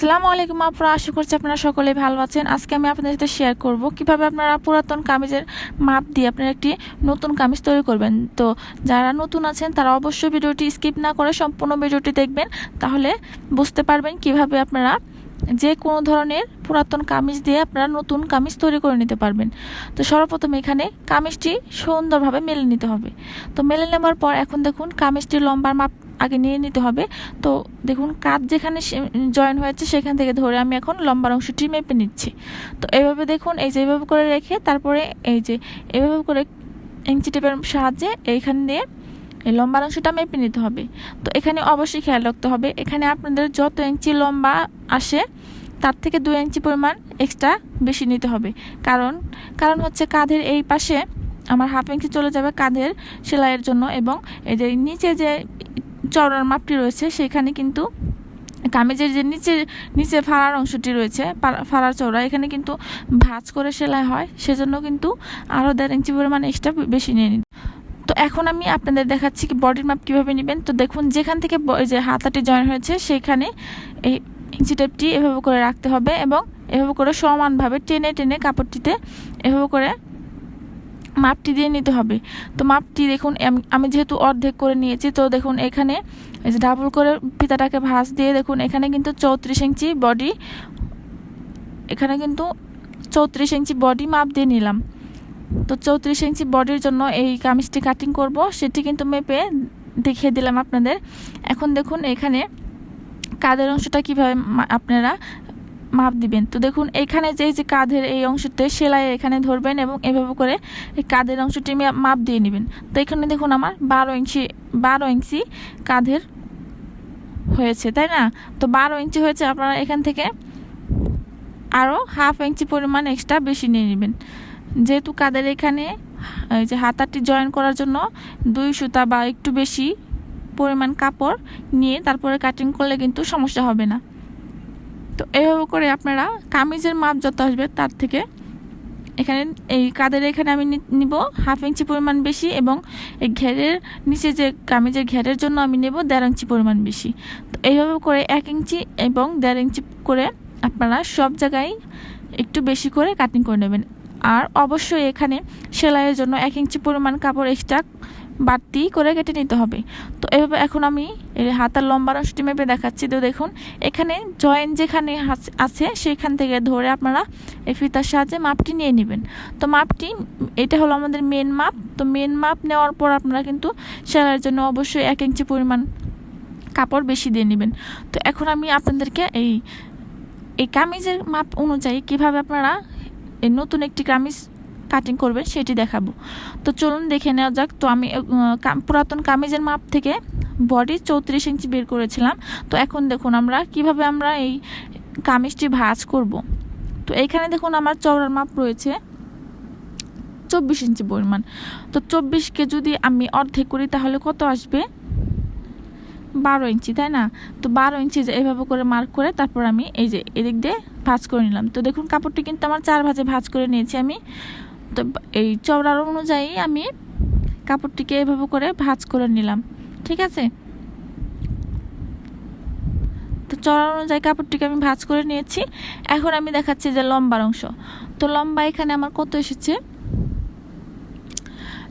আসসালামু আলাইকুম আপনারা আশা করছি আপনারা সকলেই ভালো আছেন। আজকে আমি আপনাদের সাথে শেয়ার করব কীভাবে আপনারা পুরাতন কামিজের মাপ দিয়ে আপনারা একটি নতুন কামিজ তৈরি করবেন। তো যারা নতুন আছেন, তারা অবশ্যই ভিডিওটি স্কিপ না করে সম্পূর্ণ ভিডিওটি দেখবেন, তাহলে বুঝতে পারবেন কীভাবে আপনারা যে কোনো ধরনের পুরাতন কামিজ দিয়ে আপনারা নতুন কামিজ তৈরি করে নিতে পারবেন। তো সর্বপ্রথম এখানে কামিজটি সুন্দরভাবে মেলে নিতে হবে। তো মেলে নেওয়ার পর এখন দেখুন কামিজটি লম্বার মাপ আগে নিয়ে নিতে হবে। তো দেখুন কাজ যেখানে জয়েন হয়েছে সেখান থেকে ধরে আমি এখন লম্বার অংশটি মেপে নিচ্ছি। তো এইভাবে দেখুন, এই যে এইভাবে করে রেখে তারপরে এই যে এইভাবে করে ইঞ্চি টেপের সাহায্যে এইখান দিয়ে এই লম্বার অংশটা মেপে নিতে হবে। তো এখানে অবশ্যই খেয়াল রাখতে হবে, এখানে আপনাদের যত ইঞ্চি লম্বা আসে, তার থেকে দুই ইঞ্চি পরিমাণ এক্সট্রা বেশি নিতে হবে। কারণ কারণ হচ্ছে কাঁধের এই পাশে আমার হাফ ইঞ্চি চলে যাবে কাঁধের সেলাইয়ের জন্য এবং এই যে নিচে যে চওড়ার মাপটি রয়েছে, সেখানে কিন্তু কামিজের যে নিচে নিচে ফাড়ার অংশটি রয়েছে ফাড়ার চওড়া, এখানে কিন্তু ভাঁজ করে সেলাই হয়, সেজন্য কিন্তু আরও দেড় ইঞ্চি পরিমাণ এক্সট্রা বেশি নিয়ে নিন তো এখন আমি আপনাদের দেখাচ্ছি কি বডির মাপ কীভাবে নেবেন। তো দেখুন, যেখান থেকে যে হাতাটি জয়েন হয়েছে সেইখানে এই ইঞ্চি টেপটি এভাবে করে রাখতে হবে এবং এভাবে করে সমানভাবে টেনে টেনে কাপড়টিতে এভাবে করে মাপটি দিয়ে নিতে হবে। তো মাপটি দেখুন আমি যেহেতু অর্ধেক করে নিয়েছি, তো দেখুন এখানে এই যে ডাবল করে পিতাটাকে ভাঁজ দিয়ে দেখুন, এখানে কিন্তু চৌত্রিশ ইঞ্চি বডি এখানে কিন্তু চৌত্রিশ ইঞ্চি বডি মাপ দিয়ে নিলাম। তো চৌত্রিশ ইঞ্চি বডির জন্য এই কামিজটি কাটিং করব, সেটি কিন্তু মেপে দেখিয়ে দিলাম আপনাদের। এখন দেখুন এখানে কাদের অংশটা কীভাবে আপনারা মাপ দিবেন। তো দেখুন, এখানে যে যে কাঁধের এই অংশতে সেলাই এখানে ধরবেন এবং এভাবে করে এই কাঁধের অংশটি মাপ দিয়ে নেবেন। তো এখানে দেখুন আমার বারো ইঞ্চি বারো ইঞ্চি কাঁধের হয়েছে, তাই না? তো বারো ইঞ্চি হয়েছে, আপনারা এখান থেকে আরও হাফ ইঞ্চি পরিমাণ এক্সট্রা বেশি নিয়ে নেবেন। যেহেতু কাদের এখানে এই যে হাতাটি জয়েন করার জন্য দুই সুতা বা একটু বেশি পরিমাণ কাপড় নিয়ে তারপরে কাটিং করলে কিন্তু সমস্যা হবে না। তো এইভাবে করে আপনারা কামিজের মাপ যত আসবে তার থেকে এখানে এই কাদের এখানে আমি নিব হাফ ইঞ্চি পরিমাণ বেশি এবং এই ঘেরের নিচে যে কামিজের ঘেরের জন্য আমি নেব দেড় ইঞ্চি পরিমাণ বেশি। তো এইভাবে করে এক ইঞ্চি এবং দেড় ইঞ্চি করে আপনারা সব জায়গায় একটু বেশি করে কাটিং করে নেবেন। আর অবশ্যই এখানে সেলাইয়ের জন্য এক ইঞ্চি পরিমাণ কাপড় এক্সট্রা বাড়তি করে কেটে নিতে হবে। তো এভাবে এখন আমি এই হাতার লম্বা অংশটি মেপে দেখাচ্ছি। তো দেখুন, এখানে জয়েন্ট যেখানে আছে, সেখান থেকে ধরে আপনারা এই ফিতার সাহায্যে মাপটি নিয়ে নেবেন। তো মাপটি, এটা হলো আমাদের মেন মাপ। তো মেন মাপ নেওয়ার পর আপনারা কিন্তু সেলাইয়ের জন্য অবশ্যই এক ইঞ্চি পরিমাণ কাপড় বেশি দিয়ে নেবেন। তো এখন আমি আপনাদেরকে এই এই কামিজের মাপ অনুযায়ী কীভাবে আপনারা নতুন একটি কামিজ কাটিং করবেন, সেটি দেখাবো। তো চলুন দেখে নেওয়া যাক। তো আমি পুরাতন কামিজের মাপ থেকে বডি চৌত্রিশ ইঞ্চি বের করেছিলাম। তো এখন দেখুন আমরা কীভাবে আমরা এই কামিজটি ভাঁজ করব। তো এইখানে দেখুন আমার চওড়ার মাপ রয়েছে চব্বিশ ইঞ্চি পরিমাণ। তো চব্বিশকে যদি আমি অর্ধেক করি তাহলে কত আসবে? বারো ইঞ্চি, তাই না? তো বারো ইঞ্চি এভাবে করে মার্ক করে তারপর আমি এই যে এদিক দিয়ে ভাজ করে নিলাম। তো দেখুন কাপড়টি কিন্তু আমার চার ভাজে ভাজ করে নিয়েছি আমি। তো এই চওড়ার অনুযায়ী আমি কাপড়টিকে এভাবে করে ভাজ করে নিলাম, ঠিক আছে? তো চড়ার অনুযায়ী কাপড়টিকে আমি ভাজ করে নিয়েছি। এখন আমি দেখাচ্ছি যে লম্বার অংশ। তো লম্বা এখানে আমার কত এসেছে?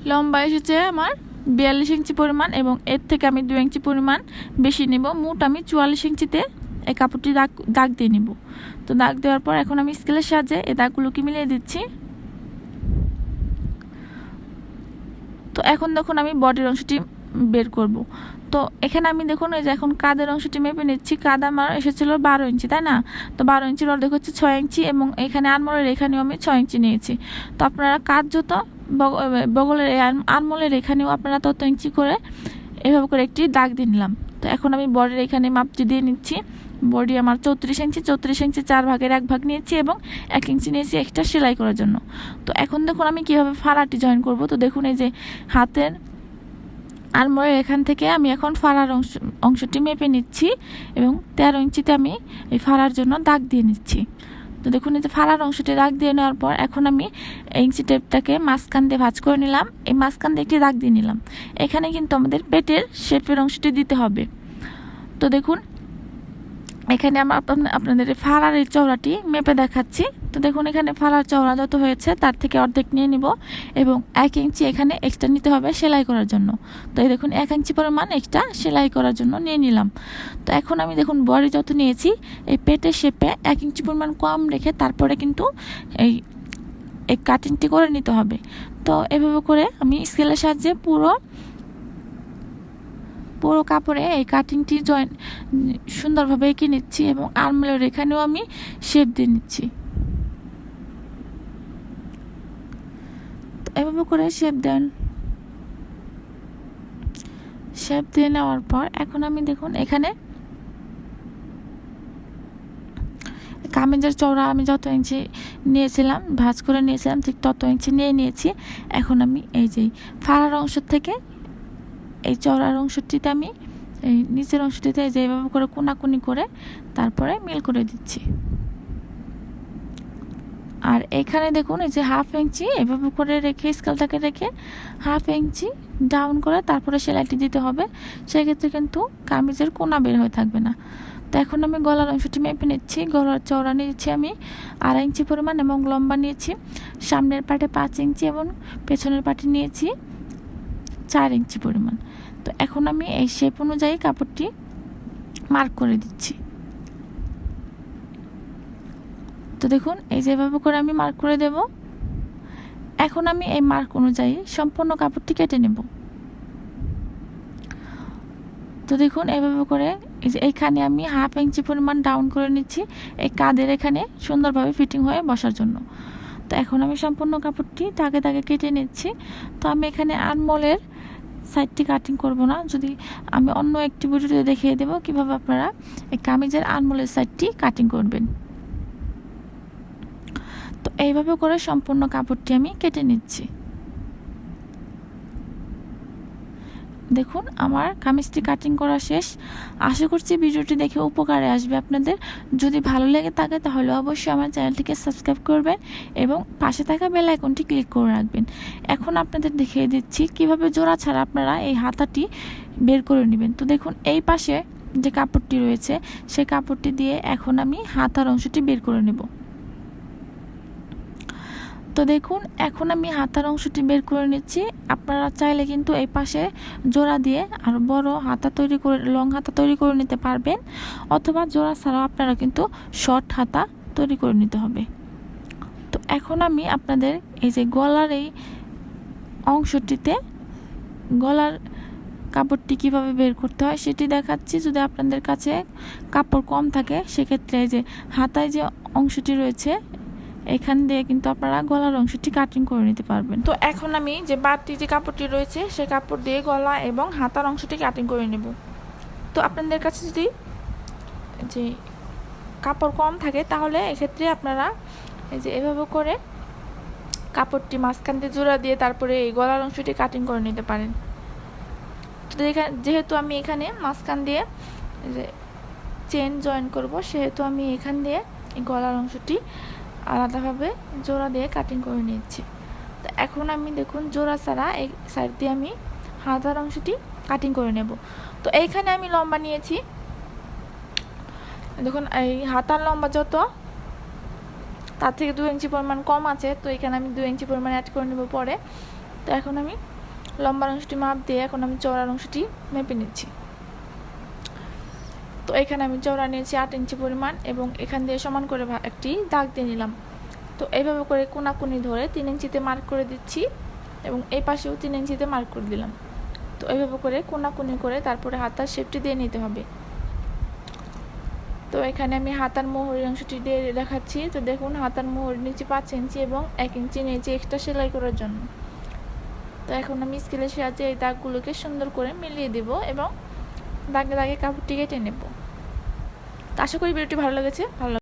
লম্বা এসেছে আমার বিয়াল্লিশ ইঞ্চি পরিমাণ এবং এর থেকে আমি দু ইঞ্চি পরিমাণ বেশি নেব। মোট আমি চুয়াল্লিশ ইঞ্চিতে এই কাপড়টি দাগ দাগ দিয়ে নিব। তো দাগ দেওয়ার পর এখন আমি স্কেলের সাহায্যে এই দাগগুলোকে মিলিয়ে দিচ্ছি। তো এখন দেখুন আমি বডির অংশটি বের করব। তো এখানে আমি দেখুন এই যে এখন কাদের অংশটি মেপে নিচ্ছি। কাদ আমার এসেছিল বারো ইঞ্চি, তাই না? তো বারো ইঞ্চির অর্ধেক হচ্ছে ছয় ইঞ্চি এবং এখানে আনমোলের এখানেও আমি ছয় ইঞ্চি নিয়েছি। তো আপনারা কাজ যত বগলের আনমোলের এখানেও আপনারা তত ইঞ্চি করে এভাবে করে একটি দাগ দিয়ে নিলাম। তো এখন আমি বডির এখানে মাপটি দিয়ে নিচ্ছি। বডি আমার চৌত্রিশ ইঞ্চি চৌত্রিশ ইঞ্চি চার ভাগের এক ভাগ নিয়েছি এবং এক ইঞ্চি নিয়েছি এক্সট্রা সেলাই করার জন্য। তো এখন দেখুন আমি কীভাবে ফাড়াটি জয়েন করব। তো দেখুন এই যে হাতের আলমোড়ের এখান থেকে আমি এখন ফাড়ার অংশ, অংশটি মেপে নিচ্ছি এবং তেরো ইঞ্চিতে আমি এই ফাড়ার জন্য দাগ দিয়ে নিচ্ছি। তো দেখুন এই যে ফাড়ার অংশটি দাগ দিয়ে নেওয়ার পর এখন আমি ইঞ্চি টেপটাকে মাঝখান দিয়ে ভাজ করে নিলাম। এই মাঝখান দিয়ে একটি দাগ দিয়ে নিলাম। এখানে কিন্তু আমাদের পেটের শেপের অংশটি দিতে হবে। তো দেখুন এখানে আমরা আপনা- আপনাদের এই চওড়াটি মেপে দেখাচ্ছি। তো দেখুন, এখানে ফাড়ার চওড়া যত হয়েছে, তার থেকে অর্ধেক নিয়ে নিব এবং এক ইঞ্চি এখানে এক্সট্রা নিতে হবে সেলাই করার জন্য। তো এই দেখুন, এক ইঞ্চি পরিমাণ এক্সট্রা সেলাই করার জন্য নিয়ে নিলাম। তো এখন আমি দেখুন, বডি যত নিয়েছি, এই পেটের শেপে এক ইঞ্চি পরিমাণ কম রেখে তারপরে কিন্তু এই এই কাটিংটি করে নিতে হবে। তো এভাবে করে আমি স্কেলের সাহায্যে পুরো পুরো কাপড়ে এই কাটিংটি জয়েন সুন্দরভাবে এঁকে নিচ্ছি এবং আর্মলের এখানেও আমি শেপ দিয়ে নিচ্ছি। এভাবে করে শেপ দেন। শেপ দিয়ে নেওয়ার পর এখন আমি দেখুন এখানে কামিজের চওড়া আমি যত ইঞ্চি নিয়েছিলাম, ভাঁজ করে নিয়েছিলাম, ঠিক তত ইঞ্চি নিয়ে নিয়েছি। এখন আমি এই যে ফাড়ার অংশ থেকে এই চওড়ার অংশটিতে আমি, এই নিচের অংশটিতে এই যে এইভাবে করে কোনাকুনি করে তারপরে মিল করে দিচ্ছি। আর এখানে দেখুন, এই যে হাফ ইঞ্চি এভাবে করে রেখে, স্কেলটাকে রেখে হাফ ইঞ্চি ডাউন করে তারপরে সেলাইটি দিতে হবে। সেক্ষেত্রে কিন্তু কামিজের কোনা বের হয়ে থাকবে না। তো এখন আমি গলার অংশটি মেপে নিচ্ছি। গলার চওড়া নিয়েছি আমি আড়াই ইঞ্চি পরিমাণ এবং লম্বা নিয়েছি। সামনের পাটে পাঁচ ইঞ্চি এবং পেছনের পাটে নিয়েছি। চার ইঞ্চি পরিমাণ। তো এখন আমি এই শেপ অনুযায়ী কাপড়টি মার্ক করে দিচ্ছি। তো দেখুন, এই যেভাবে করে আমি মার্ক করে দেব। এখন আমি এই মার্ক অনুযায়ী সম্পূর্ণ কাপড়টি কেটে নেব। তো দেখুন, এভাবে করে এই যে এইখানে আমি হাফ ইঞ্চি পরিমাণ ডাউন করে নিচ্ছি এই কাদের এখানে সুন্দরভাবে ফিটিং হয়ে বসার জন্য। তো এখন আমি সম্পূর্ণ কাপড়টি তাকে তাকে কেটে নিচ্ছি। তো আমি এখানে আনমোলের সাইডটি কাটিং করব না। যদি আমি অন্য একটি ভিডিওতে দেখিয়ে দেবো কীভাবে আপনারা এই কামিজের আনমোলের সাইডটি কাটিং করবেন। তো এইভাবে করে সম্পূর্ণ কাপড়টি আমি কেটে নিচ্ছি। দেখুন, আমার কামিজটি কাটিং করা শেষ। আশা করছি ভিডিওটি দেখে উপকারে আসবে আপনাদের। যদি ভালো লেগে থাকে, তাহলে অবশ্যই আমার চ্যানেলটিকে সাবস্ক্রাইব করবেন এবং পাশে থাকা বেল আইকনটি ক্লিক করে রাখবেন। এখন আপনাদের দেখিয়ে দিচ্ছি কীভাবে জোড়া ছাড়া আপনারা এই হাতাটি বের করে নেবেন। তো দেখুন, এই পাশে যে কাপড়টি রয়েছে, সেই কাপড়টি দিয়ে এখন আমি হাতার অংশটি বের করে নেব। তো দেখুন, এখন আমি হাতার অংশটি বের করে নিচ্ছি। আপনারা চাইলে কিন্তু এই পাশে জোড়া দিয়ে আর বড় হাতা তৈরি করে, লং হাতা তৈরি করে নিতে পারবেন। অথবা জোড়া ছাড়াও আপনারা কিন্তু শর্ট হাতা তৈরি করে নিতে হবে। তো এখন আমি আপনাদের এই যে গলার এই অংশটিতে গলার কাপড়টি কীভাবে বের করতে হয় সেটি দেখাচ্ছি। যদি আপনাদের কাছে কাপড় কম থাকে, সেক্ষেত্রে এই যে হাতায় যে অংশটি রয়েছে এখান দিয়ে কিন্তু আপনারা গলার অংশটি কাটিং করে নিতে পারবেন। তো এখন আমি যে বাড়তি যে কাপড়টি রয়েছে সেই কাপড় দিয়ে গলা এবং হাতার অংশটি কাটিং করে নেব। তো আপনাদের কাছে যদি যে কাপড় কম থাকে, তাহলে এক্ষেত্রে আপনারা এই যে এভাবে করে কাপড়টি মাঝখান দিয়ে জোড়া দিয়ে তারপরে এই গলার অংশটি কাটিং করে নিতে পারেন। তো যেহেতু আমি এখানে মাঝখান দিয়ে যে চেন জয়েন করব, সেহেতু আমি এখান দিয়ে এই গলার অংশটি আলাদাভাবে জোড়া দিয়ে কাটিং করে নিচ্ছি তো এখন আমি দেখুন জোড়া ছাড়া এই সাইড দিয়ে আমি হাতার অংশটি কাটিং করে নেব। তো এইখানে আমি লম্বা নিয়েছি। দেখুন এই হাতার লম্বা যত, তার থেকে দু ইঞ্চি পরিমাণ কম আছে, তো এখানে আমি দু ইঞ্চি পরিমাণ অ্যাড করে নেব পরে। তো এখন আমি লম্বার অংশটি মাপ দিয়ে এখন আমি চওড়ার অংশটি মেপে নিচ্ছি। তো এখানে আমি চওড়া নিয়েছি আট ইঞ্চি পরিমাণ এবং এখান দিয়ে সমান করে একটি দাগ দিয়ে নিলাম। তো এইভাবে করে কোনাকুনি ধরে তিন ইঞ্চিতে মার্ক করে দিচ্ছি এবং এই পাশেও তিন ইঞ্চিতে মার্ক করে দিলাম। তো এইভাবে করে কোনাকুনি করে তারপরে হাতার শেপটি দিয়ে নিতে হবে। তো এখানে আমি হাতার মোহরের অংশটি দিয়ে দেখাচ্ছি। তো দেখুন, হাতার মোহর নিচে পাঁচ ইঞ্চি এবং এক ইঞ্চি নিয়েছি এক্সট্রা সেলাই করার জন্য। তো এখন আমি স্কেলের সাহায্যে এই দাগগুলোকে সুন্দর করে মিলিয়ে দেব এবং দাগে দাগে কাপড়টি কেটে নেব। আশা করি ভিডিওটি ভালো লেগেছে। ভালো